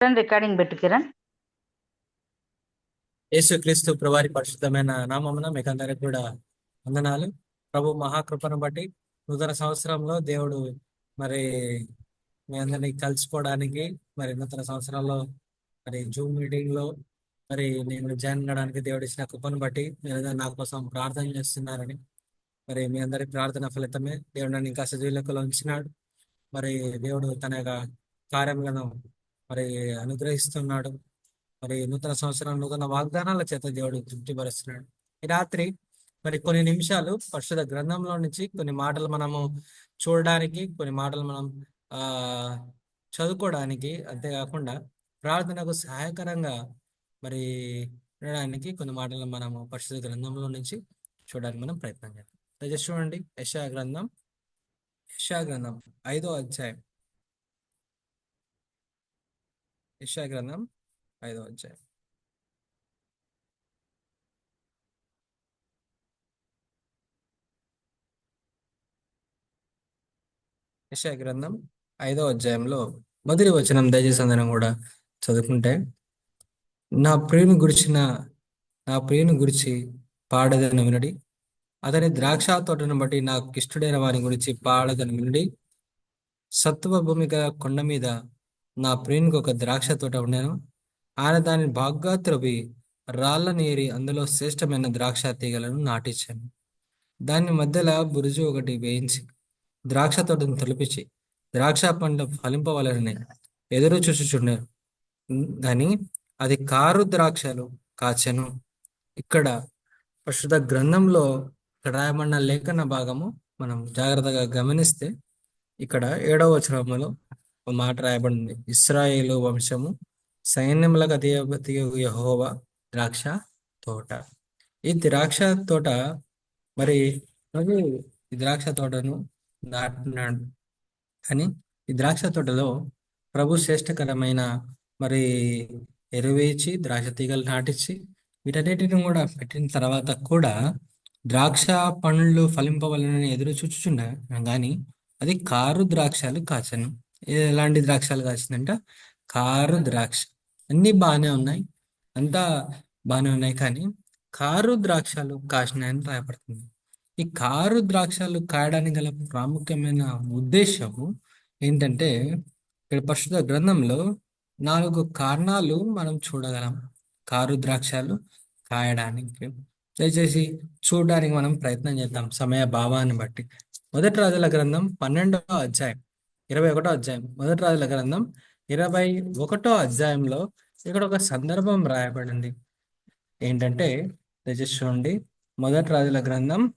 Kiran recording పెట్టు కిరణ్. యేసుక్రీస్తు ప్రభువారి పరిశుద్ధమైన నామమున మీకు అందరికి కూడా వందనాలు. ప్రభు మహాకృపను బట్టి నూతన సంవత్సరంలో దేవుడు మరి మీ అందరినీ కలుసుకోవడానికి మరి నూతన సంవత్సరంలో మరి జూమ్ మీటింగ్లో మరి నేను జాయిన్ కావడానికి దేవుడు ఇచ్చిన కృపను బట్టి మీరు నా కోసం ప్రార్థన చేస్తున్నారని మరి మీ అందరి ప్రార్థన ఫలితమే దేవుడు నన్ను ఇంకా సజీవులకు ఉంచినాడు. మరి దేవుడు తన యొక్క కార్యములను మరి అనుగ్రహిస్తున్నాడు. మరి నూతన సంవత్సరం నూతన వాగ్దానాల చేత దేవుడు తృప్తిపరుస్తున్నాడు. ఈ రాత్రి మరి కొన్ని నిమిషాలు పరిశుధ గ్రంథంలో నుంచి కొన్ని మాటలు మనము చూడడానికి కొన్ని మాటలు మనం ఆ చదువుకోవడానికి అంతేకాకుండా ప్రార్థనకు సహాయకరంగా మరి వినడానికి కొన్ని మాటలు మనము పరిశుధ గ్రంథంలో నుంచి చూడడానికి మనం ప్రయత్నం చేద్దాం. దయచేసి చూడండి. యశా గ్రంథం. యశా గ్రంథం ఐదో అధ్యాయం. యశా గ్రంథం ఐదో అధ్యాయం యెషయా గ్రంథం ఐదవ అధ్యాయంలో మొదటి వచనం దయచేసి అందరం కూడా చదువుకుంటే నా ప్రియుని గురించిన నా ప్రియుని గురించి పాడదని వినడి. అతని ద్రాక్ష తోటను బట్టి నాకు ఇష్టడైన వారి గురించి పాడదని వినడి. సత్వ భూమిక కొండ మీద నా ప్రియునికి ఒక ద్రాక్ష తోట ఉండేను ఆయన దానిని బాగా త్రవ్వి రాళ్ళ నీరి అందులో శ్రేష్టమైన ద్రాక్ష తీగలను నాటించాను. దాని మధ్యలో బురుజు ఒకటి వేయించి ద్రాక్ష తోటను తొలిపించి ద్రాక్ష పండ్లు ఫలింపవలనని ఎదురు చూచుచుండెను. కానీ అది కారు ద్రాక్షలు కాచెను. ఇక్కడ ప్రస్తుత గ్రంథంలో ఇక్కడ రాయబడిన లేఖన భాగము మనం జాగ్రత్తగా గమనిస్తే ఇక్కడ ఏడవ వచనములో ఒక మాట రాయబడింది. ఇస్రాయేలు వంశము సైన్యములకు అధిపతి యహోవ ద్రాక్ష తోట. ఈ ద్రాక్ష తోట మరి ప్రభు ఈ ద్రాక్ష తోటను దాటినాడు కానీ ఈ ద్రాక్ష తోటలో ప్రభు శ్రేష్టకరమైన మరి ఎరువేచి ద్రాక్ష తీగలు నాటించి వీటన్నిటిని కూడా పెట్టిన తర్వాత కూడా ద్రాక్ష పండ్లు ఫలింపవలనని ఎదురు చూచుచుండ కానీ అది కారు ద్రాక్షలు కాచను. ఎలాంటి ద్రాక్షలు కాసిందంట? కారు ద్రాక్ష. అన్ని బాగానే ఉన్నాయి. అంతా బాగానే ఉన్నాయి కానీ కారు ద్రాక్షలు కాసినాయని రాయబడుతుంది ఈ కారు ద్రాక్షలు కాయడానికి గల ప్రాముఖ్యమైన ఉద్దేశము ఏంటంటే ఇక్కడ పరిశుద్ధ గ్రంథంలో నాలుగు కారణాలు మనం చూడగలం కారు ద్రాక్షలు కాయడానికి. దయచేసి చూడడానికి మనం ప్రయత్నం చేద్దాం సమయ భావాన్ని బట్టి. మొదటి రాజుల గ్రంథం పన్నెండవ అధ్యాయం. ఇరవై ఒకటో అధ్యాయం. మొదటి రాజుల గ్రంథం ఇరవై ఒకటో అధ్యాయంలో ఇక్కడ ఒక సందర్భం రాయబడింది. ఏంటంటే దయచేసి చూడండి. మొదటి రాజుల గ్రంథం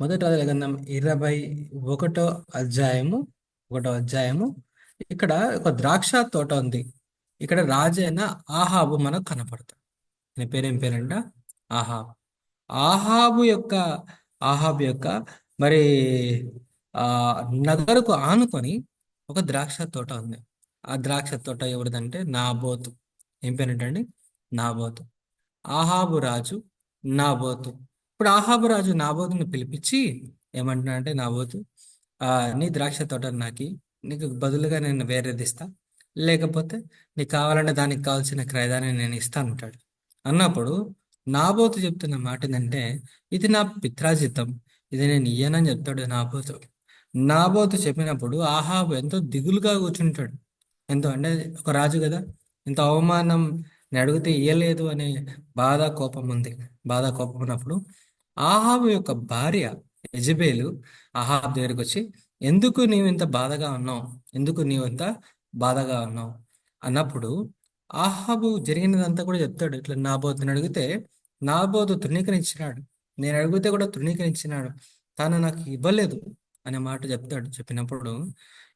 మొదటి రాజుల గ్రంథం ఇరవై ఒకటో అధ్యాయము ఒకటో అధ్యాయము. ఇక్కడ ఒక ద్రాక్ష తోట ఉంది. ఇక్కడ రాజైన ఆహాబు మనకు కనపడతాడు. ఆయన పేరేం పేరంట? ఆహాబ్. ఆహాబు యొక్క ఆహాబు యొక్క మరి ఆ నగరుకు ఆనుకొని ఒక ద్రాక్ష తోట ఉంది. ఆ ద్రాక్ష తోట ఎవరిదంటే నాబోతు. ఏం పేరేంటండి? నాబోతు. ఆహాబు రాజు నాబోతు. ఇప్పుడు ఆహాబు రాజు నాబోతుని పిలిపించి ఏమంటున్నాడంటే నాబోతు ఆ నీ ద్రాక్ష తోట నాకి నీకు బదులుగా నేను వేరేది ఇస్తా. లేకపోతే నీకు కావాలంటే దానికి కావాల్సిన క్రయదాన్ని నేను ఇస్తాను అంటాడు. అన్నప్పుడు నాబోతు చెప్తున్న మాట ఏంటంటే ఇది నా పిత్రాజితం. ఇది నేను ఇయ్యనని చెప్తాడు నాబోతు. నాబోతు చెప్పినప్పుడు ఆహాబు ఎంతో దిగులుగా కూర్చుంటాడు. ఎంతో అంటే ఒక రాజు కదా ఇంత అవమానం నేను అడిగితే ఇయ్యలేదు అనే బాధ కోపం ఉంది. బాధ కోపం ఉన్నప్పుడు ఆహాబు యొక్క భార్య యజబేలు ఆహాబ్ దగ్గరికి వచ్చి ఎందుకు నీవు ఇంత బాధగా ఉన్నావు? ఎందుకు నీవు ఇంత బాధగా ఉన్నావు? అన్నప్పుడు ఆహాబు జరిగినదంతా కూడా చెప్తాడు. ఇట్లా నాబోతుని అడిగితే నాబోతు తృణీకరించినాడు. నేను అడిగితే కూడా తృణీకరించినాడు. తాను నాకు ఇవ్వలేదు అనే మాట చెప్తాడు చెప్పినప్పుడు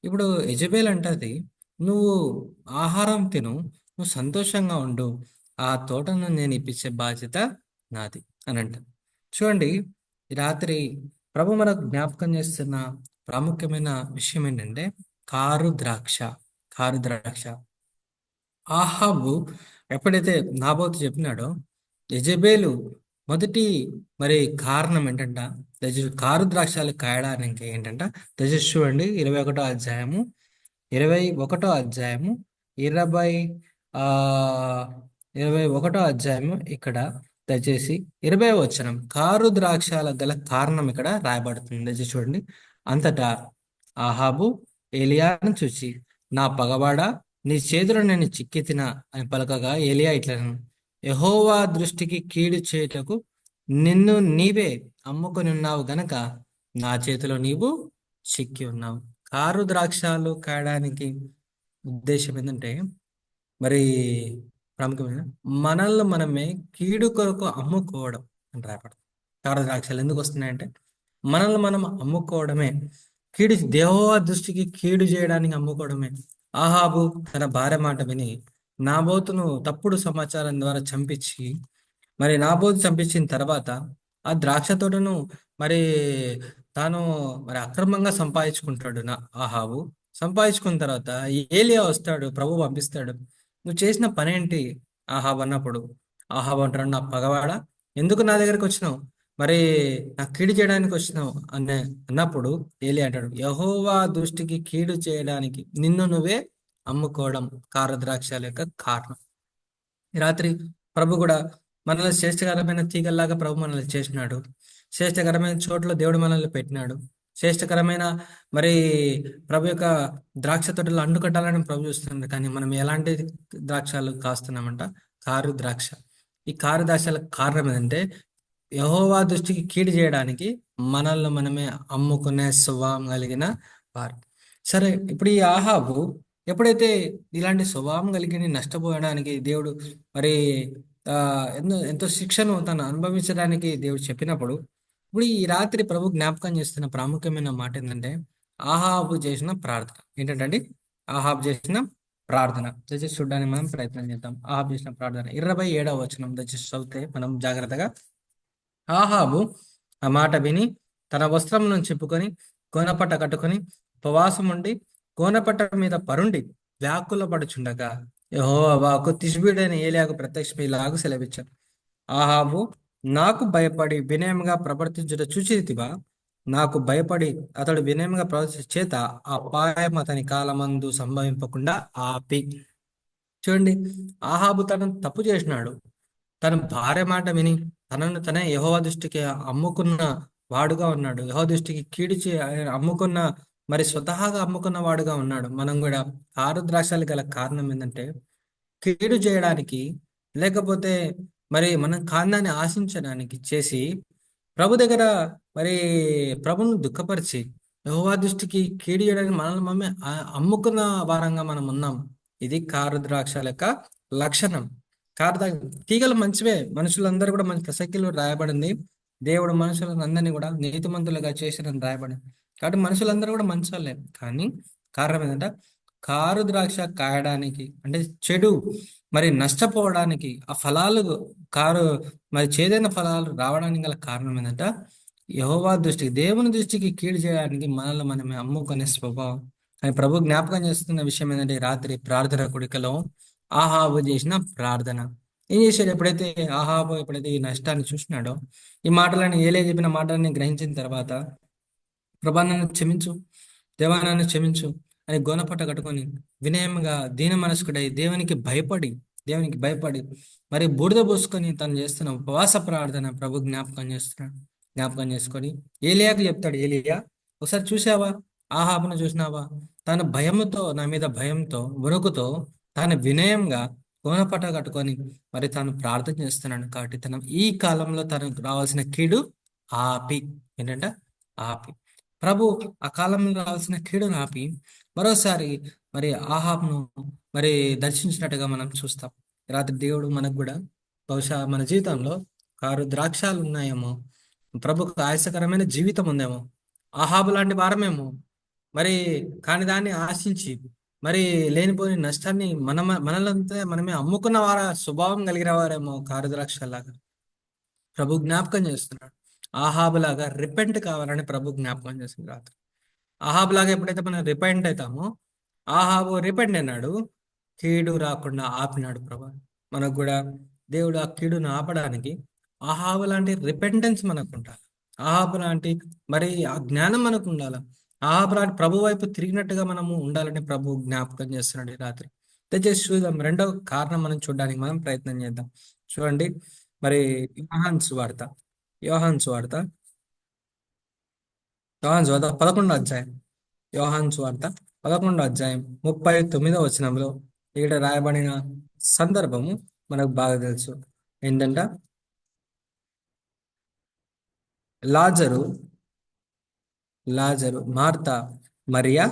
ఇప్పుడు యజబేల్ అంటది నువ్వు ఆహారం తిను నువ్వు సంతోషంగా ఉండు ఆ తోటను నేను ఇప్పించే బాధ్యత నాది అని అంట. చూడండి రాత్రి ప్రభు మనకు జ్ఞాపకం చేస్తున్న ప్రాముఖ్యమైన విషయం ఏంటంటే కారు ద్రాక్ష కారు ద్రాక్ష. ఆహాబు ఎప్పుడైతే నాబోతు చెప్పినాడో యజబేలు మొదటి మరి కారణం ఏంటంట? దజ కారు ద్రాక్షాలు కాయడానికి ఏంటంట? దయచేసి చూడండి ఇరవై ఒకటో అధ్యాయము ఇరవై ఒకటో అధ్యాయము ఇరవై ఆ ఇరవై ఒకటో అధ్యాయము ఇక్కడ దయచేసి ఇరవై వచనం. కారు ద్రాక్షాల గల కారణం ఇక్కడ రాయబడుతుంది. దయచేసి చూడండి. అంతటా ఆహాబు ఏలియాను చూసి నా పగవాడా నీ చేతిలో నేను చిక్కి తిన అని పలకగా ఏలియా ఇట్లను యహోవా దృష్టికి కీడు చేయటకు నిన్ను నీవే అమ్ముకొని ఉన్నావు గనక నా చేతిలో నీవు చిక్కి ఉన్నావు. కారు ద్రాక్షాలు కాయడానికి ఉద్దేశం ఏంటంటే మరి ప్రాముఖ్యమైన మనల్ని మనమే కీడు కొరకు అమ్ముకోవడం అని రాయపడుతుంది కారు ద్రాక్షాలు ఎందుకు వస్తున్నాయంటే మనల్ని మనం అమ్ముకోవడమే కీడు దేవోవా దృష్టికి కీడు చేయడానికి అమ్ముకోవడమే. ఆహాబు తన భార్య మాట విని నాబోతును తప్పుడు సమాచారం ద్వారా చంపించి మరి నాబోతు చంపించిన తర్వాత ఆ ద్రాక్ష తోటను మరి తాను మరి అక్రమంగా సంపాదించుకుంటాడు నా ఆహాబు. సంపాదించుకున్న తర్వాత ఏలియా వస్తాడు ప్రభు పంపిస్తాడు. నువ్వు చేసిన పనేంటి ఆహాబ్ అన్నప్పుడు ఆహాబ్ అంటాడు నా పగవాడ? ఎందుకు నా దగ్గరకు వచ్చినావు? మరి నా కీడు చేయడానికి వచ్చినావు? అనే అన్నప్పుడు ఏలి అంటాడు యహోవా దృష్టికి కీడు చేయడానికి నిన్ను నువ్వే అమ్ముకోవడం కారద్రాక్షల యొక్క కారణం. రాత్రి ప్రభు కూడా మనల్ని శ్రేష్టకరమైన తీగల్లాగా ప్రభు మనల్ని చేసినాడు. శ్రేష్టకరమైన చోట్ల దేవుడు మనల్ని పెట్టినాడు. శ్రేష్టకరమైన మరి ప్రభు యొక్క ద్రాక్ష తోటలు అండుకట్టాలని ప్రభు చూస్తున్నాడు. కానీ మనం ఎలాంటి ద్రాక్షాలు కాస్తున్నామంట? కారు ద్రాక్ష. ఈ కారు ద్రాక్షల కారణం ఏంటంటే యహోవా దృష్టికి కీడు చేయడానికి మనల్ని మనమే అమ్ముకునే స్వభావం కలిగిన వారు. సరే ఇప్పుడు ఈ ఆహాబు ఎప్పుడైతే ఇలాంటి స్వభావం కలిగి నష్టపోయడానికి దేవుడు మరి ఆ ఎంతో ఎంతో శిక్షను తను అనుభవించడానికి దేవుడు చెప్పినప్పుడు ఇప్పుడు ఈ రాత్రి ప్రభు జ్ఞాపకం చేస్తున్న ప్రాముఖ్యమైన మాట ఏంటంటే ఆహాబు చేసిన ప్రార్థన. ఏంటంటే ఆహాబు చేసిన ప్రార్థన. దయచేసి చూడడానికి మనం ప్రయత్నం చేద్దాం. ఆహాబు చేసిన ప్రార్థన. ఇరవై ఏడవ వచనం. దయచేసి చదివితే మనం జాగ్రత్తగా. ఆహాబు ఆ మాట విని తన వస్త్రం నుంచి చెప్పుకొని కొనపట్ట కట్టుకొని ఉపవాసం ఉండి కోనపట్ట మీద పరుండి వ్యాకుల పడుచుండగా యెహోవాకు తిష్బీడైన ఏలియాకు ప్రత్యక్షం ఇలాగు సెలవిచ్చారు ఆహాబు నాకు భయపడి వినయంగా ప్రవర్తించుట చూచితివా? నాకు భయపడి అతడు వినయంగా ప్రవర్తించే చేత ఆ పాయం అతని కాలమందు సంభవింపకుండా ఆపి. చూడండి ఆహాబు తను తప్పు చేసినాడు. తన భార్య మాట విని తనను తనే యెహోవా దృష్టికి అమ్ముకున్న వాడుగా ఉన్నాడు. యహో దృష్టికి కీడు చే అమ్ముకున్న మరి స్వతహాగా అమ్ముకున్న వాడుగా ఉన్నాడు. మనం కూడా ఆరు ద్రాక్షాలు గల కారణం ఏంటంటే కీడు చేయడానికి లేకపోతే మరి మనం కాందాన్ని ఆశించడానికి చేసి ప్రభు దగ్గర మరి ప్రభును దుఃఖపరిచి యెహోవా దృష్టికి కీడు చేయడానికి మనల్ని మమ్మీ అమ్ముకున్న వారంగా మనం ఉన్నాం. ఇది కారు ద్రాక్ష యొక్క లక్షణం. కారు తీగలు మంచివే. మనుషులందరూ కూడా మంచి ప్రసక్తిలో రాయబడింది. దేవుడు మనుషులను అందరినీ కూడా నీతిమంతులుగా చేసినని రాయబడింది. కాబట్టి మనుషులందరూ కూడా మంచోళ్ళే కానీ కారణం ఏంటంటే కారు ద్రాక్ష కాయడానికి అంటే చెడు మరి నష్టపోవడానికి ఆ ఫలాలు కారు మరి చేదైన ఫలాలు రావడానికి గల కారణం ఏంటంటే యహోవా దృష్టికి దేవుని దృష్టికి కీడు చేయడానికి మనల్ని మనమే అమ్ముకునే స్వభావం. అని ప్రభు జ్ఞాపకం చేస్తున్న విషయం ఏంటంటే రాత్రి ప్రార్థన కుడికలో ఆహాబు చేసిన ప్రార్థన. ఏం చేశాడు ఎప్పుడైతే ఆహాబు ఎప్పుడైతే ఈ నష్టాన్ని చూసినాడో ఈ మాటలను ఏలే చెప్పిన మాటలని గ్రహించిన తర్వాత ప్రభా క్షమించు దేవానాన్ని క్షమించు అని గోనపట్ట కట్టుకొని వినయంగా దీన మనస్కుడై దేవునికి భయపడి దేవునికి భయపడి మరి బూడిద పోసుకొని తను చేస్తున్న ఉపవాస ప్రార్థన ప్రభు జ్ఞాపకం చేస్తున్నాడు. జ్ఞాపకం చేసుకొని ఏలియాకు చెప్తాడు ఏలియా ఒకసారి చూసావా ఆహాబును చూసినావా? తన భయంతో నా మీద భయంతో వణుకుతో తన వినయంగా కోనపట కట్టుకొని మరి తాను ప్రార్థన చేస్తున్నాడు. కాబట్టి తన ఈ కాలంలో తనకు రావాల్సిన కీడు ఆపి ఏంటంటే? ఆపి. ప్రభు ఆ కాలంలో రావాల్సిన కీడును ఆపి మరోసారి మరి ఆహాబ్ను మరి దర్శించినట్టుగా మనం చూస్తాం. రాత్రి దేవుడు మనకు కూడా బహుశా మన జీవితంలో కారు ద్రాక్షాలు ఉన్నాయేమో ప్రభుకు ఆయాసకరమైన జీవితం ఉందేమో ఆహాబు లాంటి వారమేమో మరి కాని దాన్ని ఆశించి మరి లేనిపోని నష్టాన్ని మన మనలంతా మనమే అమ్ముకున్న వార స్వభావం కలిగిన వారేమో కారు ద్రాక్షలాగా ప్రభు జ్ఞాపకం చేస్తున్నాడు. ఆహాబులాగా రిపెంట్ కావాలని ప్రభు జ్ఞాపకం చేసింది రాత్రి. ఆహాబులాగా ఎప్పుడైతే మనం రిపెంట్ అవుతామో ఆహాబు రిపెంట్ అయినాడు కీడు రాకుండా ఆపినాడు ప్రభు. మనకు కూడా దేవుడు ఆ కీడును ఆపడానికి ఆహాబు లాంటి రిపెంటెన్స్ మనకు ఉండాలి. ఆహాబు లాంటి మరి ఆ జ్ఞానం మనకు ఉండాలి. ఆహాబు ప్రభు వైపు తిరిగినట్టుగా మనము ఉండాలని ప్రభు జ్ఞాపకం చేస్తున్నాడు ఈ రాత్రి. దయచేసి చూద్దాం. రెండవ కారణం మనం చూడడానికి మనం ప్రయత్నం చేద్దాం. చూడండి. మరి యోహాన్ వార్త యోహాన్ సువార్త. యోహాన్ సువార్త పదకొండో అధ్యాయం. యోహాన్ సువార్త పదకొండో అధ్యాయం ముప్పై తొమ్మిదో వచనంలో ఇక్కడ రాయబడిన సందర్భము మనకు బాగా తెలుసు. ఏంటంట? Lazarus Lazarus Martha Maria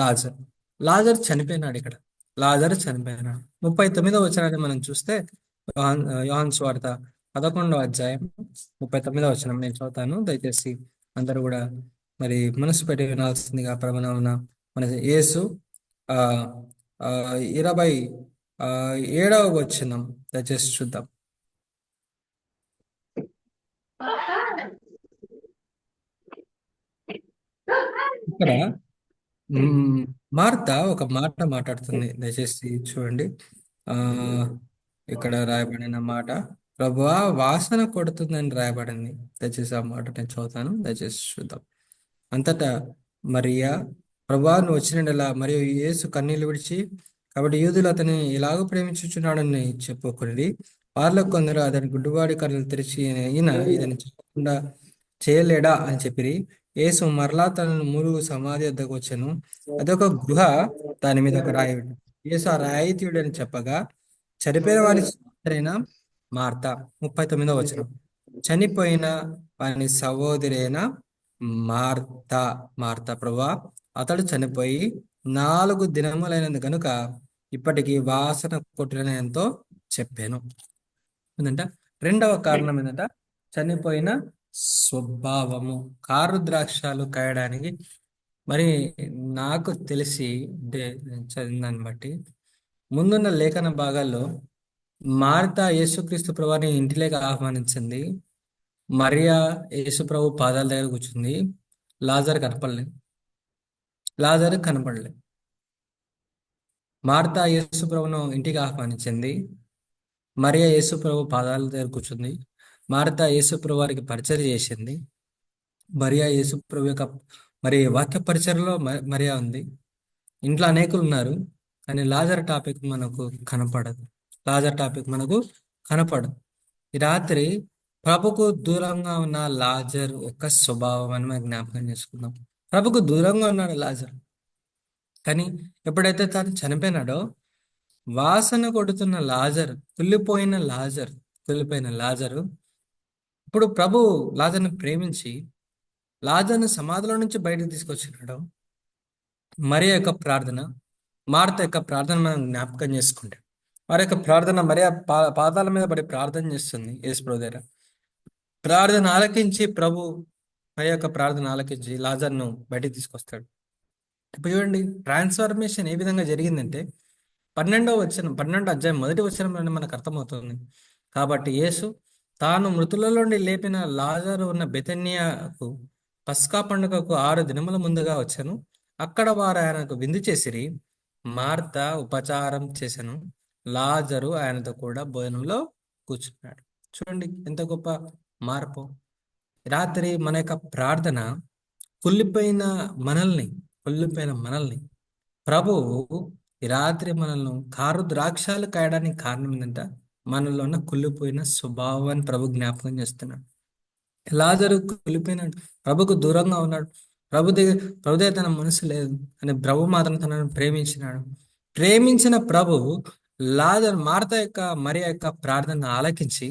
Lazarus. Lazarus చనిపోయినాడు ఇక్కడ. లాజర్ చనిపోయినాడు. ముప్పై తొమ్మిదో వచనాన్ని మనం చూస్తే యోహాన్ యోహాన్ స్వార్త పదకొండవ అధ్యాయం ముప్పై తొమ్మిదవ వచనం నేను చదువుతాను. దయచేసి అందరూ కూడా మరి మనసు పెట్టి వినాల్సిందిగా ప్రమాణమున మన యేసు ఆ ఇరవై ఆ, ఏడవ వచనం. దయచేసి చూద్దాం. ఇక్కడ మార్త ఒక మాట మాట్లాడుతుంది. దయచేసి చూడండి. ఆ ఇక్కడ రాయబడిన మాట ప్రభువా వాసన కొడుతుందని రాయబడింది. దయచేసి ఆ మాట నేను చదువుతాను. దయచేసి చూద్దాం. అంతటా మరియా ప్రభువా నువ్వు వచ్చినలా మరియు యేసు కన్నీళ్ళు విడిచి కాబట్టి యూదులు అతని ఇలాగ ప్రేమించుచున్నాడని చెప్పుకుని వారిలో కొందరు అతని గుడ్డువాడి కన్నులు తెరిచి ఈయన ఇదని చెప్పకుండా చేయలేడా అని చెప్పిరి. యేసు మరలా తనను మురుగు సమాధి వద్దకు వచ్చాను. అదొక గుహ దాని మీద ఒక రాయుడు యేసు ఆ రాయితీయుడు అని చెప్పగా చనిపోయిన వారి మార్త ముప్పై తొమ్మిదో వచ్చిన చనిపోయిన వాని సహోదరైన మార్త మార్త ప్రభా అతడు చనిపోయి నాలుగు దినములైనది కనుక ఇప్పటికి వాసన కొట్టిన ఎంతో చెప్పాను. ఏంటంటే రెండవ కారణం ఏంటంట చనిపోయిన స్వభావము. కారు ద్రాక్షాలు కాయడానికి. మరి నాకు తెలిసి దాన్ని బట్టి ముందున్న లేఖన భాగాల్లో మార్త యేసుక్రీస్తు ప్రభుని ఇంటిలోకి ఆహ్వానించింది. మరియా యేసుప్రభు పాదాల దగ్గర కూర్చుంది. లాజర్ కనపడలేదు లాజర్ కనపడలే. మార్త యేసుప్రభును ఇంటికి ఆహ్వానించింది. మరియా యేసుప్రభు పాదాల దగ్గర కూర్చుంది. మార్త యేసుప్రభు వారికి పరిచయం చేసింది. మరియా యేసుప్రభు యొక్క మరి వాక్య పరిచయలో మ- మరియా ఉంది. ఇంట్లో అనేకులు ఉన్నారు. కానీ లాజర్ టాపిక్ మనకు కనపడదు. లాజర్ టాపిక్ మనకు కనపడదు. ఈ రాత్రి ప్రభుకు దూరంగా ఉన్న లాజర్ యొక్క స్వభావం అని మనం జ్ఞాపకం చేసుకుందాం. ప్రభుకు దూరంగా ఉన్నాడు లాజర్. కానీ ఎప్పుడైతే తాను చనిపోయినాడో వాసన కొడుతున్న లాజర్ కుళ్ళిపోయిన లాజర్ కుళ్ళిపోయిన లాజరు ఇప్పుడు ప్రభు లాజర్ను ప్రేమించి లాజర్ను సమాధిలో నుంచి బయటకు తీసుకొచ్చినాడు మరి యొక్క ప్రార్థన మార్త యొక్క ప్రార్థన మనం జ్ఞాపకం చేసుకుంటాం. వారి యొక్క ప్రార్థన మరి పా పాదాల మీద పడి ప్రార్థన చేస్తుంది యేసు దగ్గర. ప్రార్థన ఆలకించి ప్రభు మరి యొక్క ప్రార్థన ఆలకించి లాజర్ను బయటికి తీసుకొస్తాడు. ఇప్పుడు చూడండి ట్రాన్స్ఫర్మేషన్ ఏ విధంగా జరిగిందంటే పన్నెండవ వచ్చిన పన్నెండో అధ్యాయం మొదటి వచనంలోనే మనకు అర్థమవుతుంది. కాబట్టి యేసు తాను మృతులలోండి లేపిన లాజరు ఉన్న బెతన్యాకు పస్కా పండుగకు ఆరు దినముల ముందుగా వచ్చాను. అక్కడ వారు ఆయనకు విందు చేసిరి మార్త ఉపచారం చేశాను లాజరు ఆయనతో కూడా భోజనంలో కూర్చున్నాడు. చూడండి ఎంత గొప్ప మార్పు. రాత్రి మన యొక్క ప్రార్థన కుళ్ళిపోయిన మనల్ని కుళ్ళిపోయిన మనల్ని ప్రభువు ఈ రాత్రి మనల్ని కారు ద్రాక్షాలు కాయడానికి కారణం ఏంటంటే మనలో ఉన్న కుళ్ళిపోయిన స్వభావాన్ని ప్రభు జ్ఞాపకం చేస్తున్నాడు. లాజరు కుళ్ళిపోయినాడు ప్రభుకు దూరంగా ఉన్నాడు. ప్రభు దగ్గర ప్రభు దగ్గర తన మనసు లేదు. అని ప్రభు మాత్రం తనను ప్రేమించినాడు. ప్రేమించిన ప్రభు లాజర్ మార్త యొక్క మరి యొక్క ప్రార్థన ఆలకించి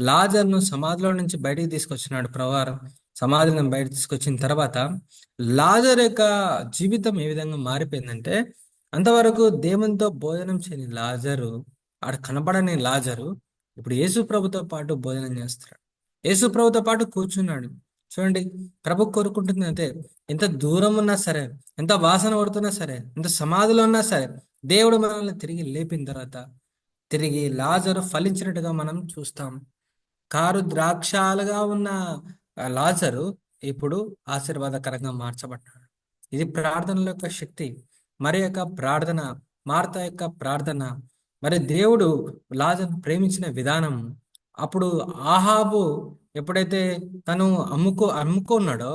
లాజర్ను సమాధిలో నుంచి బయటికి తీసుకొచ్చినాడు ప్రవారం. సమాధిని బయట తీసుకొచ్చిన తర్వాత లాజర్ యొక్క జీవితం ఏ విధంగా మారిపోయిందంటే అంతవరకు దేవునితో భోజనం చేయని లాజరు ఆడ కనపడని లాజరు ఇప్పుడు యేసు ప్రభుతో పాటు భోజనం చేస్తున్నాడు యేసు ప్రభుతో పాటు కూర్చున్నాడు. చూడండి ప్రభు కోరుకుంటుంది అంటే ఎంత దూరం ఉన్నా సరే ఎంత వాసన పడుతున్నా సరే ఎంత సమాధిలో ఉన్నా సరే దేవుడు మనల్ని తిరిగి లేపిన తర్వాత తిరిగి లాజరు ఫలించినట్టుగా మనం చూస్తాం. కారు ద్రాక్షాలుగా ఉన్న లాజరు ఇప్పుడు ఆశీర్వాదకరంగా మార్చబడ్డాడు. ఇది ప్రార్థనల యొక్క శక్తి మరి యొక్క ప్రార్థన మార్త యొక్క ప్రార్థన మరి దేవుడు లాజర్ను ప్రేమించిన విధానం. అప్పుడు ఆహాబు ఎప్పుడైతే తను అమ్ముకో అమ్ముకున్నాడో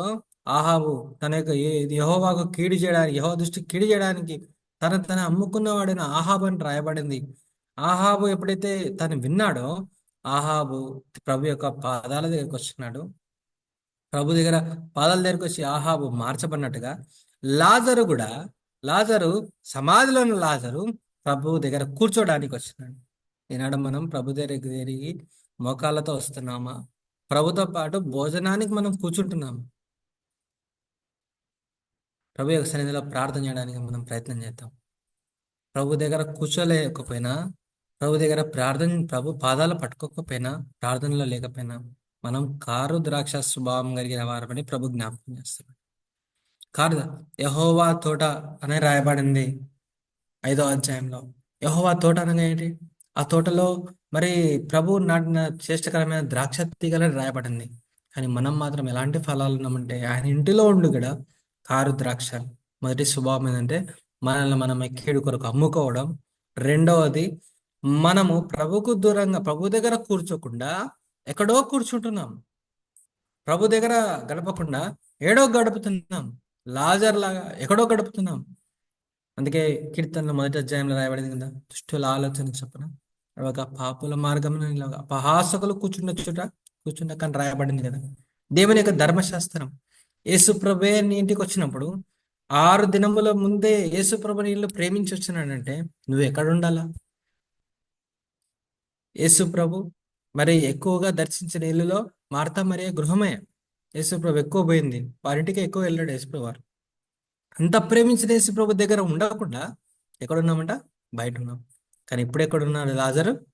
ఆహాబు తన యొక్క యహోవాకు కీడు చేయడానికి యహో దృష్టి కీడు చేయడానికి తన తన అమ్ముకున్నవాడైన ఆహాబు అని రాయబడింది. ఆహాబు ఎప్పుడైతే తను విన్నాడో ఆహాబు ప్రభు యొక్క పాదాల దగ్గరికి వచ్చినాడు. ప్రభు దగ్గర పాదాల దగ్గరికి వచ్చి ఆహాబు మార్చబడినట్టుగా లాజరు కూడా లాజరు సమాధిలోని లాజరు ప్రభు దగ్గర కూర్చోడానికి వచ్చినాడు. ఈనాడు మనం ప్రభు దగ్గరికి తిరిగి మోకాళ్ళతో వస్తున్నామా? ప్రభుతో పాటు భోజనానికి మనం కూర్చుంటున్నాము? ప్రభు యొక్క సన్నిధిలో ప్రార్థన చేయడానికి మనం ప్రయత్నం చేద్దాం. ప్రభు దగ్గర కూర్చోలేకపోయినా ప్రభు దగ్గర ప్రార్థన ప్రభు పాదాలు పట్టుకోకపోయినా ప్రార్థనలో లేకపోయినా మనం కారు ద్రాక్ష స్వభావం కలిగిన వారమని ప్రభు జ్ఞాపకం చేస్తున్నాడు. కారు యహోవా తోట అనే రాయబడింది ఐదో అధ్యాయంలో. యహోవా తోట అనగా ఏంటి? ఆ తోటలో మరి ప్రభు నాటిన శ్రేష్టకరమైన ద్రాక్ష తీగలని రాయబడింది. కానీ మనం మాత్రం ఎలాంటి ఫలాలు ఉన్నామంటే ఆయన ఇంటిలో ఉండు కూడా ఆరు ద్రాక్ష మొదటి స్వభావం ఏంటంటే మనల్ని మనం ఎక్కేడు కొరకు అమ్ముకోవడం. రెండవది మనము ప్రభుకు దూరంగా ప్రభు దగ్గర కూర్చోకుండా ఎక్కడో కూర్చుంటున్నాం. ప్రభు దగ్గర గడపకుండా ఏడో గడుపుతున్నాం. లాజర్ లాగా ఎక్కడో గడుపుతున్నాం. అందుకే కీర్తనలో మొదటి అధ్యాయంలో రాయబడింది కదా దుష్టుల ఆలోచన చెప్పన. ఒక పాపుల మార్గం అపహాసకులు కూర్చున్న చోట కూర్చున్న కానీ రాయబడింది కదా. దేవుని యొక్క ధర్మశాస్త్రం యేసుప్రభే నీ ఇంటికి వచ్చినప్పుడు ఆరు దినముల ముందే యేసుప్రభ నీళ్ళు ప్రేమించి వచ్చినాడంటే నువ్వు ఎక్కడ ఉండాలా? యేసుప్రభు మరి ఎక్కువగా దర్శించిన ఇల్లులో మార్తా మరియ గృహమే. యేసుప్రభు ఎక్కువ పోయింది. వారింటికి ఎక్కువ వెళ్ళాడు యేసుప్రభు వారు. అంత ప్రేమించిన యేసుప్రభు దగ్గర ఉండకుండా ఎక్కడున్నామంట? బయట ఉన్నాం. కానీ ఇప్పుడు ఎక్కడున్నాడు లాజరు?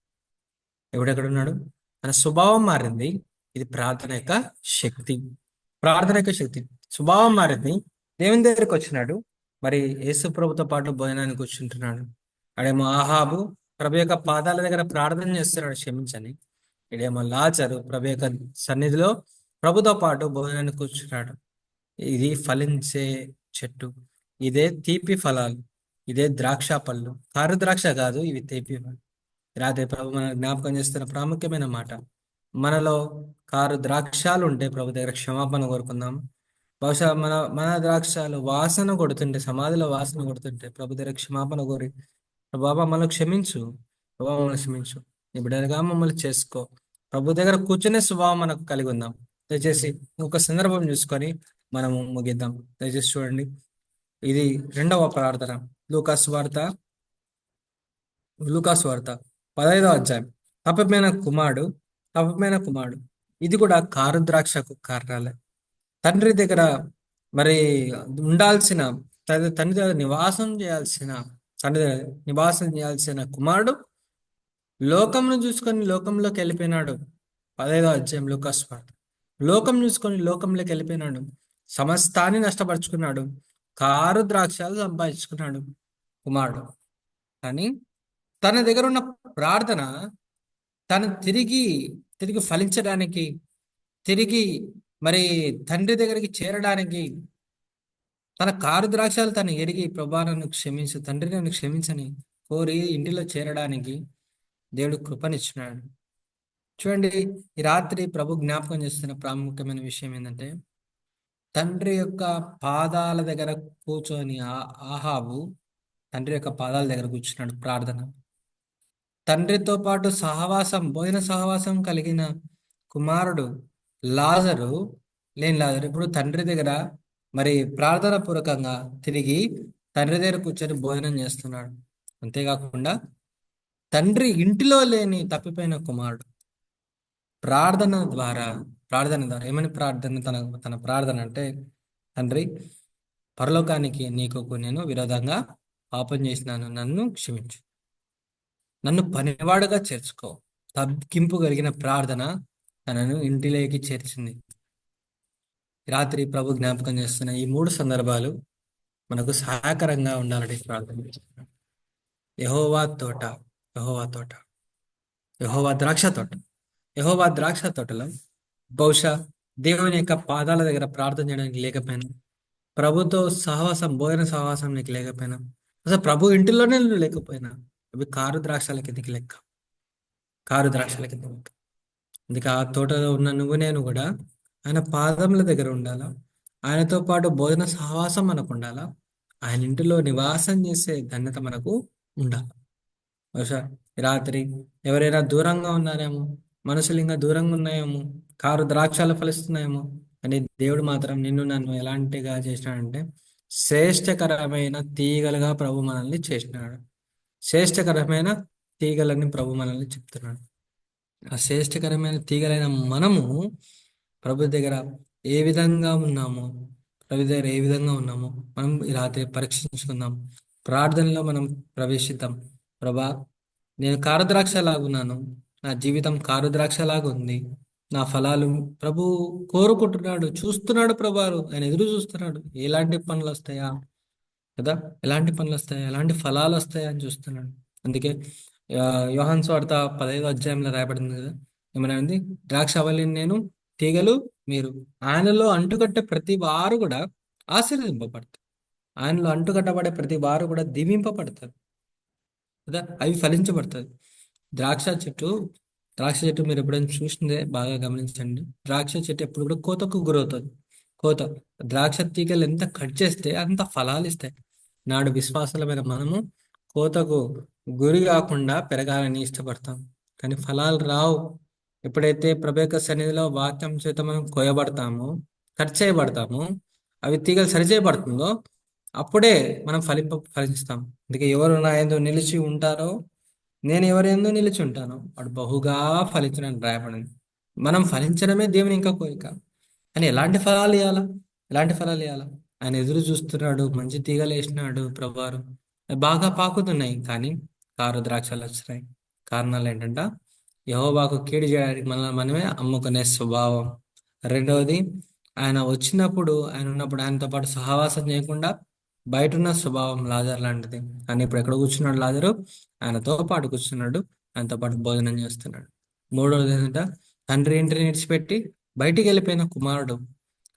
ఎప్పుడెక్కడున్నాడు తన స్వభావం మారింది. ఇది ప్రార్థన యొక్క శక్తి. ప్రార్థన యొక్క శక్తి. స్వభావం మారింది దేవుని దగ్గరికి వచ్చినాడు. మరి యేసు ప్రభుతో పాటు భోజనానికి కూర్చుంటున్నాడు అడేమో ఆహాబు ప్రభు యొక్క పాదాల దగ్గర ప్రార్థన చేస్తున్నాడు క్షమించని ఇడేమో లాచరు ప్రభు యొక్క సన్నిధిలో ప్రభుతో పాటు భోజనానికి కూర్చున్నాడు ఇది ఫలించే చెట్టు. ఇదే తీపి ఫలాలు. ఇదే ద్రాక్ష పళ్ళు. కారు ద్రాక్ష కాదు ఇవి తీపి రాత్రి ప్రభు మన జ్ఞాపకం చేస్తున్న ప్రాముఖ్యమైన మాట. మనలో కారు ద్రాక్షాలు ఉంటే ప్రభు దగ్గర క్షమాపణ కోరుకుందాం. బహుశా మన మన ద్రాక్షాలు వాసన కొడుతుంటే సమాధిలో వాసన కొడుతుంటే ప్రభు దగ్గర క్షమాపణ కోరి బాబా మనల్ని క్షమించు బాబా మమ్మల్ని క్షమించు. నీ బిడ్డలుగా మమ్మల్ని చేసుకో. ప్రభు దగ్గర కూర్చునే స్వభావం మనకు కలిగి ఉందాం. దయచేసి ఒక సందర్భం చూసుకొని మనము ముగిద్దాం. దయచేసి చూడండి. ఇది రెండవ ప్రార్థన. లూకాస్ వార్త. లూకాస్ వార్త. పదహైదవ అధ్యాయం. తప్పమైన కుమారుడు తప్పమైన కుమారుడు. ఇది కూడా కారు ద్రాక్షకు కారణాలే. తండ్రి దగ్గర మరి ఉండాల్సిన తండ్రి దగ్గర నివాసం చేయాల్సిన తండ్రి దగ్గర నివాసం చేయాల్సిన కుమారుడు లోకంను చూసుకొని లోకంలోకి వెళ్ళిపోయినాడు. పదహైదో అధ్యాయం లూకాస్ లోకం చూసుకొని లోకంలోకి వెళ్ళిపోయినాడు. సమస్తాన్ని నష్టపరుచుకున్నాడు. కారు ద్రాక్షాలు సంపాదించుకున్నాడు కుమారుడు. కానీ తన దగ్గర ఉన్న ప్రార్థన తను తిరిగి తిరిగి ఫలించడానికి తిరిగి మరి తండ్రి దగ్గరికి చేరడానికి తన కారు ద్రాక్షాలు తను ఎరిగి ప్రభా నన్ను క్షమించు తండ్రి నన్ను క్షమించని కోరి ఇంటిలో చేరడానికి దేవుడు కృపనిచ్చినాడు చూడండి ఈ రాత్రి ప్రభు జ్ఞాపకం చేస్తున్న ప్రాముఖ్యమైన విషయం ఏంటంటే తండ్రి యొక్క పాదాల దగ్గర కూర్చొని ఆహాబు తండ్రి యొక్క పాదాల దగ్గర కూర్చున్నాడు ప్రార్థన. తండ్రితో పాటు సహవాసం భోజన సహవాసం కలిగిన కుమారుడు లాజరు లేని లాజరు ఇప్పుడు తండ్రి దగ్గర మరి ప్రార్థన పూర్వకంగా తిరిగి తండ్రి దగ్గర కూర్చొని భోజనం చేస్తున్నాడు. అంతేకాకుండా తండ్రి ఇంటిలో లేని తప్పిపోయిన కుమారుడు ప్రార్థన ద్వారా ప్రార్థన ద్వారా ఏమని ప్రార్థన? తన తన ప్రార్థన అంటే తండ్రి పరలోకానికి నీకు నేను విరోధంగా పాపం చేసినాను నన్ను క్షమించు. నన్ను పనివాడుగా చేర్చుకో. తగ్గింపు కలిగిన ప్రార్థన తనను ఇంటిలోకి చేర్చింది. రాత్రి ప్రభు జ్ఞాపకం చేస్తున్న ఈ మూడు సందర్భాలు మనకు సహాయకరంగా ఉండాలని ప్రార్థన చేస్తున్నాం. యహోవా తోట యహోవా తోట యహోవా ద్రాక్ష తోట యహోవా ద్రాక్ష తోటలో బహుశా దేవుని యొక్క పాదాల దగ్గర ప్రార్థన చేయడానికి లేకపోయినా ప్రభుతో సహవాసం భోజన సహవాసం నీకు లేకపోయినా అసలు ప్రభు ఇంటిలోనే లేకపోయినా అవి కారు ద్రాక్షల కిందకి లెక్క. కారు ద్రాక్షల కింద లెక్క అందుకే ఆ తోటలో ఉన్న నువ్వు నేను కూడా ఆయన పాదముల దగ్గర ఉండాలా? ఆయనతో పాటు భోజన సహవాసం మనకు ఉండాలా? ఆయన ఇంటిలో నివాసం చేసే ధన్యత మనకు ఉండాలి? బహుశా రాత్రి ఎవరైనా దూరంగా ఉన్నారేమో మనుషులు ఇంకా దూరంగా ఉన్నాయేమో కారు ద్రాక్షాలు ఫలిస్తున్నాయేమో అని దేవుడు మాత్రం నిన్ను నన్ను ఎలాంటిగా చేసినాడంటే శ్రేష్టకరమైన తీగలుగా ప్రభు మనల్ని చేసినాడు. శ్రేష్టకరమైన తీగలని ప్రభు మనల్ని చెప్తున్నాడు. ఆ శ్రేష్టకరమైన తీగలైన మనము ప్రభు దగ్గర ఏ విధంగా ఉన్నామో ప్రభు దగ్గర ఏ విధంగా ఉన్నామో మనం రాత్రి పరీక్షించుకుందాం. ప్రార్థనలో మనం ప్రవేశిద్దాం. ప్రభా నేను కారద్రాక్ష లాగున్నాను నా జీవితం కారుద్రాక్ష లాగుంది ఉంది. నా ఫలాలు ప్రభు కోరుకుంటున్నాడు చూస్తున్నాడు ప్రభారు ఆయన ఎదురు చూస్తున్నాడు. ఎలాంటి పనులు వస్తాయా? కదా? ఎలాంటి పనులు వస్తాయి ఎలాంటి ఫలాలు వస్తాయి అని చూస్తున్నాడు అందుకే ఆ, యోహాన్ స్వార్త పదహైదు అధ్యాయంలో రాయబడింది కదా? ఏమైనా ద్రాక్షవల్లిని నేను తీగలు మీరు. ఆయనలో అంటుకట్టే ప్రతి వారు కూడా ఆశీర్వదింపబడతారు. ఆయనలో అంటుకట్టబడే ప్రతి వారు కూడా దీవింపబడతారు. కదా? అవి ఫలించబడతాయి. ద్రాక్ష చెట్టు ద్రాక్ష చెట్టు మీరు ఎప్పుడైనా చూసిందే? బాగా గమనించండి. ద్రాక్ష చెట్టు ఎప్పుడు కూడా కోతకు గురవుతుంది. కోత. ద్రాక్ష తీగలు ఎంత కట్ చేస్తే అంత ఫలాలు ఇస్తాయి నాడు విశ్వాసలమైన మనము కోతకు గురి కాకుండా పెరగాలని ఇష్టపడతాం. కానీ ఫలాలు రావు. ఎప్పుడైతే ప్రభేక సన్నిధిలో వాక్యం చేత మనం కోయబడతామో కట్ చేయబడతామో అవి తీగలు సరిచేయబడుతుందో అప్పుడే మనం ఫలింప ఫలిస్తాం. అందుకే ఎవరు నా ఏందో నిలిచి ఉంటారో నేను ఎవరు యందు నిలిచి ఉంటాను వాడు బహుగా ఫలించడానికి రాయబడింది మనం ఫలించడమే దేవుని ఇంకా కోరిక. అని ఎలాంటి ఫలాలు ఇవ్వాలా ఎలాంటి ఫలాలు ఇవ్వాలా ఆయన ఎదురు చూస్తున్నాడు మంచి తీగలేసినాడు ప్రభువారు బాగా పాకుతున్నాయి కానీ కారు ద్రాక్షలు వచ్చినాయి. కారణాలు ఏంటంట? యహోబాకు కీడు చేయడానికి మన మనమే అమ్ముకునే స్వభావం. రెండవది ఆయన వచ్చినప్పుడు ఆయన ఉన్నప్పుడు ఆయనతో పాటు సహవాసం చేయకుండా బయట ఉన్న స్వభావం లాజర్ లాంటిది. ఆయన ఇప్పుడు ఎక్కడ కూర్చున్నాడు లాజరు? ఆయనతో పాటు కూర్చున్నాడు ఆయనతో పాటు భోజనం చేస్తున్నాడు. మూడవది ఏంటంటే? తండ్రి ఇంటిని విడిచిపెట్టి బయటికి వెళ్ళిపోయిన కుమారుడు.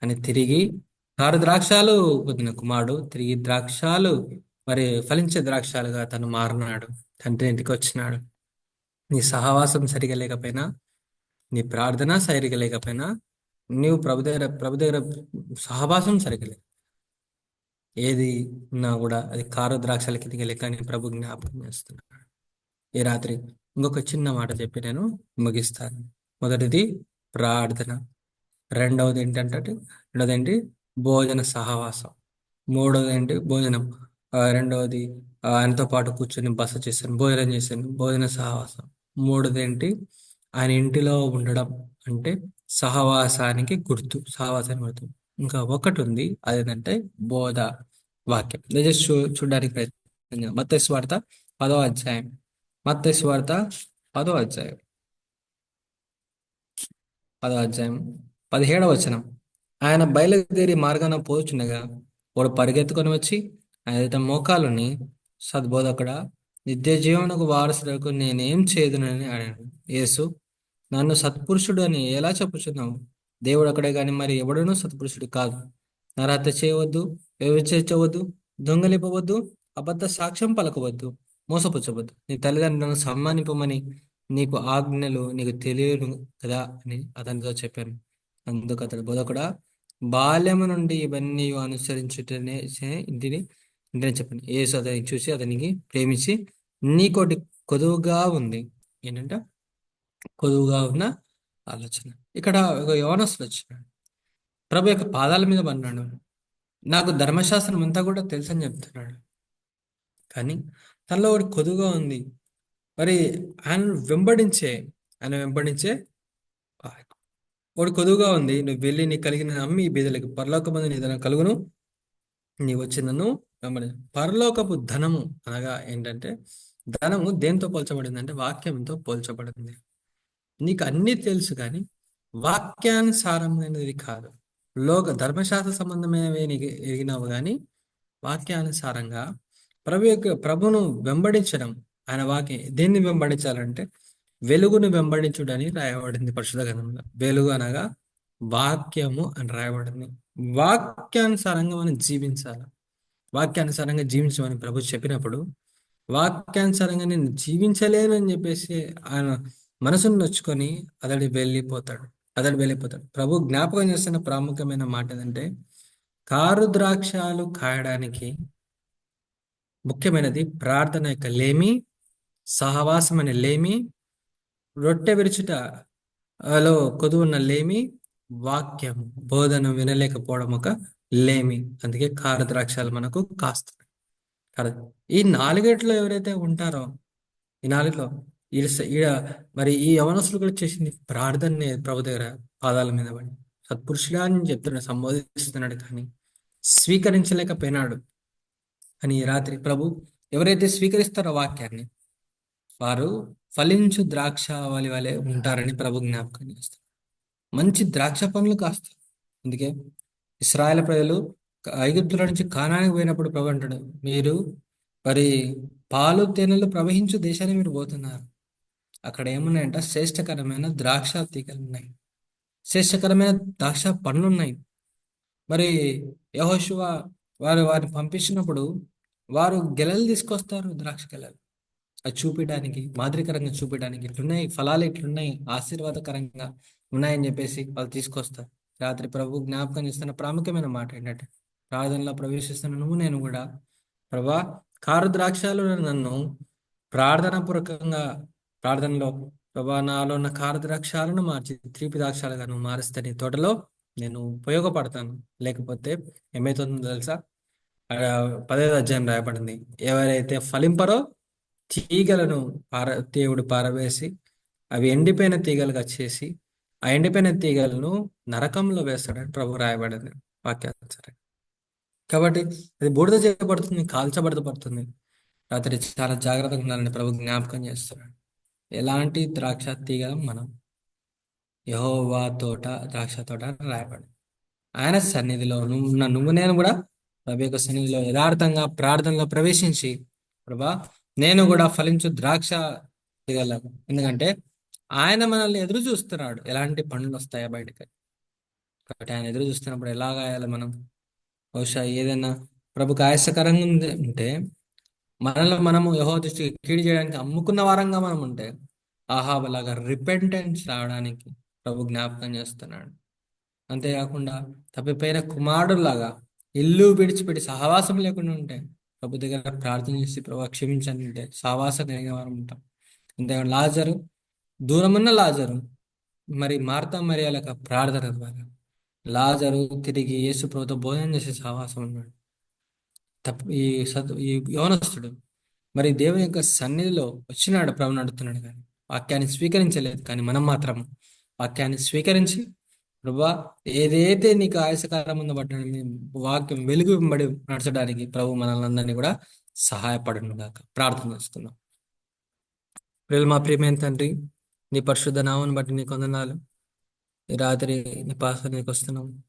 అని తిరిగి ఆరు ద్రాక్షాలు పొందిన కుమారుడు తిరిగి ద్రాక్షాలు మరి ఫలించే ద్రాక్షాలుగా తను మారినాడు తండ్రి ఇంటికి వచ్చినాడు. నీ సహవాసం సరిగా లేకపోయినా నీ ప్రార్థన సరిగా లేకపోయినా నీవు ప్రభు దగ్గర ప్రభు దగ్గర సహవాసం సరిగా లేదు ఏది ఉన్నా కూడా అది కారు ద్రాక్షల కిందకి లెక్క నేను ప్రభు జ్ఞాపకం చేస్తున్నాడు. ఈ రాత్రి ఇంకొక చిన్న మాట చెప్పి నేను ముగిస్తాను. మొదటిది ప్రార్థన. రెండవది ఏంటంటే రెండవది ఏంటి? భోజన సహవాసం. మూడవది ఏంటి? భోజనం. రెండవది ఆయనతో పాటు కూర్చొని బస చేశాను భోజనం చేశాను భోజన సహవాసం. మూడోది ఏంటి? ఆయన ఇంటిలో ఉండడం అంటే సహవాసానికి గుర్తు సహవాసానికి గుర్తు. ఇంకా ఒకటి ఉంది అదేంటంటే బోధ వాక్యం. జస్ట్ చూ చూడడానికి ప్రయత్నం మత్తయి వార్త పదో అధ్యాయం. మత్తయి వార్త పదో అధ్యాయం. పదో అధ్యాయం. పదిహేడవ వచనం. ఆయన బయలుదేరి మార్గాన పోచుండగా వాడు పరిగెత్తుకొని వచ్చి ఆయన తన మోకాలుని సద్బోధకుడ నిత్య జీవనకు వారసులకు నేనేం చేయదునని అడిగాడు యేసు నన్ను సత్పురుషుడు అని ఎలా చెప్పుచున్నావు? దేవుడు అక్కడే కానీ మరి ఎవడునూ సత్పురుషుడు కాదు. నరహత్య చేయవద్దు వ్యభిచరించవద్దు దొంగలిపవద్దు అబద్ధ సాక్ష్యం పలకవద్దు మోసపుచ్చవద్దు. నీ తల్లిదండ్రులను సన్మానింపమని నీకు ఆజ్ఞలు నీకు తెలియను కదా అని అతనితో చెప్పాను. అందుకు అతడు బోధకుడా బాల్యము నుండి ఇవన్నీ అనుసరించుటనే ఇంటిని ఇంటిని చెప్పండి. యేసు అతనికి చూసి అతనికి ప్రేమించి నీకోటి కొదువుగా ఉంది. ఏంటంట? కొదువుగా ఉన్న ఆలోచన. ఇక్కడ ఒక యవనస్తుడు వచ్చినాడు. ప్రభు యొక్క పాదాల మీద పన్నాడు నాకు ధర్మశాస్త్రం అంతా కూడా తెలుసని చెప్తున్నాడు. కానీ తనలో ఒకటి కొదువుగా ఉంది. మరి ఆయన వెంబడించే ఆయన వెంబడించే వాడు కొదువుగా ఉంది. నువ్వు వెళ్ళి నీ కలిగిన అమ్మి బీదలకు బీదలకి పరలోకమందు నీ ధనం కలుగును. నీ వచ్చి నన్ను పరలోకపు ధనము అనగా ఏంటంటే ధనము దేంతో పోల్చబడింది అంటే వాక్యంతో పోల్చబడింది. నీకు అన్నీ తెలుసు కానీ వాక్యానుసారమైనది కాదు. లోక ధర్మశాస్త్ర సంబంధమైనవి నీకు ఎరిగినావు కానీ వాక్యానుసారంగా ప్రభు యొక్క ప్రభును వెంబడించడం ఆయన వాక్యం దేన్ని వెంబడించాలంటే వెలుగును వెంబడించుడని రాయబడింది పరిశుద్ధ గ్రంథంలో. వెలుగు అనగా వాక్యము అని రాయబడింది. వాక్యానుసారంగా మనం జీవించాలి. వాక్యానుసారంగా జీవించమని ప్రభు చెప్పినప్పుడు వాక్యానుసారంగా నేను జీవించలేనని చెప్పేసి ఆయన మనసును నొచ్చుకొని అతడి వెళ్ళిపోతాడు. అతడు వెళ్ళిపోతాడు. ప్రభు జ్ఞాపకం చేస్తున్న ప్రాముఖ్యమైన మాట ఏంటంటే కారు ద్రాక్షాలు కాయడానికి ముఖ్యమైనది ప్రార్థన యొక్క లేమి సహవాసం అనే లేమి రొట్టె విరుచుట లో కొదువున్న లేమి వాక్యం బోధన వినలేకపోవడం ఒక లేమి. అందుకే కార ద్రాక్షాలు మనకు కాస్తాయి. కదా ఈ నాలుగేట్లో ఎవరైతే ఉంటారో ఈ నాలుగులో ఈడ ఈడ మరి ఈ యవనస్తులు కూడా చేసింది ప్రార్థన ప్రభు దగ్గర పాదాల మీద పడి. సత్పురుషుడా అని చెప్తున్నాడు సంబోధిస్తున్నాడు కానీ స్వీకరించలేకపోయినాడు. అని ఈ రాత్రి ప్రభు ఎవరైతే స్వీకరిస్తారో వాక్యాన్ని వారు ఫలించు ద్రాక్ష వాలి వలె ఉంటారని ప్రభు జ్ఞాపకం చేస్తారు. మంచి ద్రాక్ష పండ్లు కాస్తారు. అందుకే ఇస్రాయల్ ప్రజలు ఐగుప్తుల నుంచి కానానికి పోయినప్పుడు ప్రభు అంటాడు మీరు మరి పాలు తేనెలు ప్రవహించు దేశాన్ని మీరు పోతున్నారు. అక్కడ ఏమున్నాయంట? శ్రేష్టకరమైన ద్రాక్ష తీగలు ఉన్నాయి. శ్రేష్టకరమైన ద్రాక్ష పండ్లు ఉన్నాయి. మరి యహోశివ వారు వారిని పంపించినప్పుడు వారు గెలలు తీసుకొస్తారు ద్రాక్ష గెలలు. అది చూపించడానికి మాదిరికరంగా చూపించడానికి ఇట్లున్నాయి ఫలాలు ఇట్లున్నాయి ఆశీర్వాదకరంగా ఉన్నాయని చెప్పేసి వాళ్ళు తీసుకొస్తారు. రాత్రి ప్రభు జ్ఞాపకం చేస్తున్న ప్రాముఖ్యమైన మాట ఏంటంటే ప్రార్థనలో ప్రవేశిస్తున్న నువ్వు నేను కూడా. ప్రభా కారు ద్రాక్షాలు నన్ను ప్రార్థన పూర్వకంగా ప్రార్థనలో ప్రభా నాలో ఉన్న కారు ద్రాక్షాలను మార్చి తీపి ద్రాక్షాలుగా నువ్వు మారుస్తే నీ తోటలో నేను ఉపయోగపడతాను. లేకపోతే ఏమైతుందో తెలుసా? పదహైదు అధ్యాయం రాయబడింది. ఎవరైతే ఫలింపరో తీగలను పార దేవుడు పారవేసి అవి ఎండిపోయిన తీగలుగా చేసి ఆ ఎండిపోయిన తీగలను నరకంలో వేస్తాడని ప్రభు రాయబడింది వాక్యానుసారం కాబట్టి అది బూడిద చేయబడుతుంది కాల్చబడతబడుతుంది రాత్రి చాలా జాగ్రత్తగా ఉండాలని ప్రభు జ్ఞాపకం చేస్తున్నాడు. ఎలాంటి ద్రాక్ష తీగ మనం యహోవా తోట ద్రాక్ష తోట రాయబడి ఆయన సన్నిధిలో నువ్వు నువ్వు నేను కూడా ప్రభు యొక్క సన్నిధిలో యథార్థంగా ప్రార్థనలో ప్రవేశించి ప్రభా నేను కూడా ఫలించు ద్రాక్ష తీగలను ఎందుకంటే ఆయన మనల్ని ఎదురు చూస్తున్నాడు. ఎలాంటి పండ్లు వస్తాయా బయటకి? కాబట్టి ఆయన ఎదురు చూస్తున్నప్పుడు ఎలా గాయాలి మనం? బహుశా ఏదైనా ప్రభుకి ఆయాసకరంగా ఉంది అంటే మనలో మనము యహో దృష్టి కీడి చేయడానికి అమ్ముకున్న వారంగా మనం ఉంటే ఆహాబలాగా రిపెంటెన్స్ రావడానికి ప్రభు జ్ఞాపకం చేస్తున్నాడు. అంతేకాకుండా తప్పిపోయిన కుమారుడులాగా ఇల్లు విడిచిపెట్టి సహవాసం లేకుండా ఉంటే ప్రభు దగ్గర ప్రార్థన చేసి ప్రభు క్షమించండి అంటే సావాస కలిగిన వారం ఉంటాం అంతేకాకుండా లాజరు దూరమున్న లాజరు మరి మార్తా మర్యాలక ప్రార్థన ద్వారా లాజరు తిరిగి యేసు ప్రభుతో భోజనం చేసే సావాసం ఉన్నాడు. తప్ప ఈ సత్ ఈ యోనస్తుడు మరి దేవుని యొక్క సన్నిధిలో వచ్చినాడు ప్రభు నడుతున్నాడు కానీ వాక్యాన్ని స్వీకరించలేదు కానీ మనం మాత్రం వాక్యాన్ని స్వీకరించి ప్రభా ఏదైతే నీకు ఆయాసకారం ఉందో బట్టి వాక్యం వెలుగు వెంబడి నడచడానికి ప్రభు మనల్ని అందరినీ కూడా సహాయపడను గాక. ప్రార్థన చేస్తున్నాం. ప్రియులు మా ప్రియమైన తండ్రి నీ పరిశుద్ధ నామని బట్టి నీ కొందనాలు ఈ రాత్రి నీ పాస నీకు వస్తున్నాం.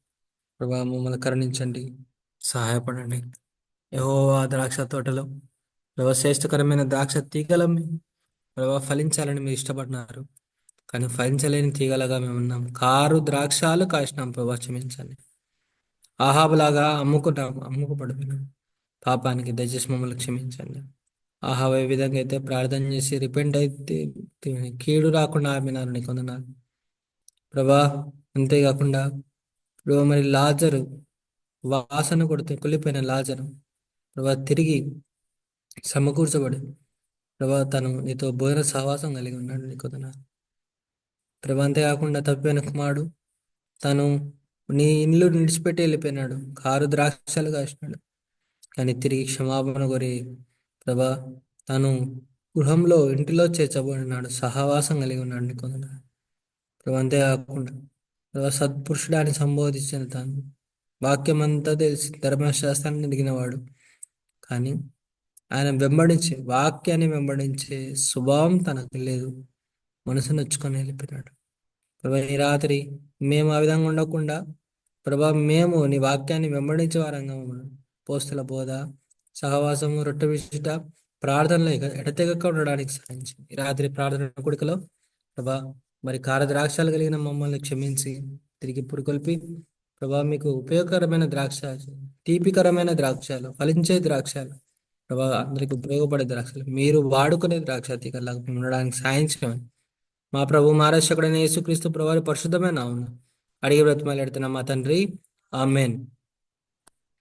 ప్రభా మమ్మల్ని కరుణించండి సహాయపడండి. ఏహో ఆ ద్రాక్ష తోటలో ప్రభా శ్రేష్టకరమైన ద్రాక్ష తీగలం ప్రభా ఫలించాలని మీరు ఇష్టపడినారు. కానీ ఫలించలేని తీగలగా మేము ఉన్నాం. కారు ద్రాక్షాలు కాసినాం ప్రభా క్షమించండి. ఆహాబులాగా అమ్ముకుంటాం అమ్ముకుపడిపోయినాం. పాపానికి దయచేసి మమ్మల్ని క్షమించండి. ఆహాబ్ ఏ విధంగా అయితే ప్రార్థన చేసి రిపెంట్ అయితే కీడు రాకుండా ఆమెనారు నీకు వందనాలు. ప్రభా అంతేకాకుండా ప్రభా మరి లాజరు వాసన కొడితే కుళ్ళిపోయిన లాజరు ప్రభా తిరిగి సమకూర్చబడి ప్రభా తను నీతో భోజన సహవాసం కలిగి ఉన్నాడు నీకు వందనాలు. ప్రభు అంతేకాకుండా తప్పిపోయిన కుమారుడు. తను నీ ఇల్లు నిడిచిపెట్టి వెళ్ళిపోయినాడు. కారు ద్రాక్షలు కాసినాడు. కానీ తిరిగి క్షమాపణ కోరి ప్రభా తను గృహంలో ఇంటిలో చేర్చబడినాడు. సహవాసం కలిగి ఉన్నాడు నీకు వందనాలు ప్రభా అంతేకాకుండా ప్రభా సత్పురుషుడాన్ని సంబోధించిన తాను. వాక్యం అంతా తెలిసి ధర్మశాస్త్రాన్ని ఎదిగినవాడు. కానీ ఆయన వెంబడించే వాక్యాన్ని వెంబడించే స్వభావం తనకు లేదు. మనసు నచ్చుకొని వెళ్ళిపోయినాడు ప్రభా ఈ రాత్రి మేము ఆ విధంగా ఉండకుండా ప్రభా మేము నీ వాక్యాన్ని వెంబడించే వారంగా పోస్తుల బోధ సహవాసము రొట్టె విశిష్ట ప్రార్థనలో ఎడతెగక ఉండడానికి సాధించి ఈ రాత్రి ప్రార్థన కొడుకలో ప్రభా మరి కారద్రాక్షాలు కలిగిన మమ్మల్ని క్షమించి తిరిగి పురుకొల్పి ప్రభా మీకు ఉపయోగకరమైన ద్రాక్ష తీపికరమైన ద్రాక్షాలు ఫలించే ద్రాక్షాలు ప్రభా అందరికి ఉపయోగపడే ద్రాక్షలు మీరు వాడుకునే ద్రాక్ష తీగలాగా ఉండడానికి సాయం చేయమని మా ప్రభు మహారాష్ట్రకుడైన యేసుక్రీస్తు ప్రభావి పరిశుద్ధమైన అవును అడిగి బ్రతిమాలు మా తండ్రి. ఆమెన్.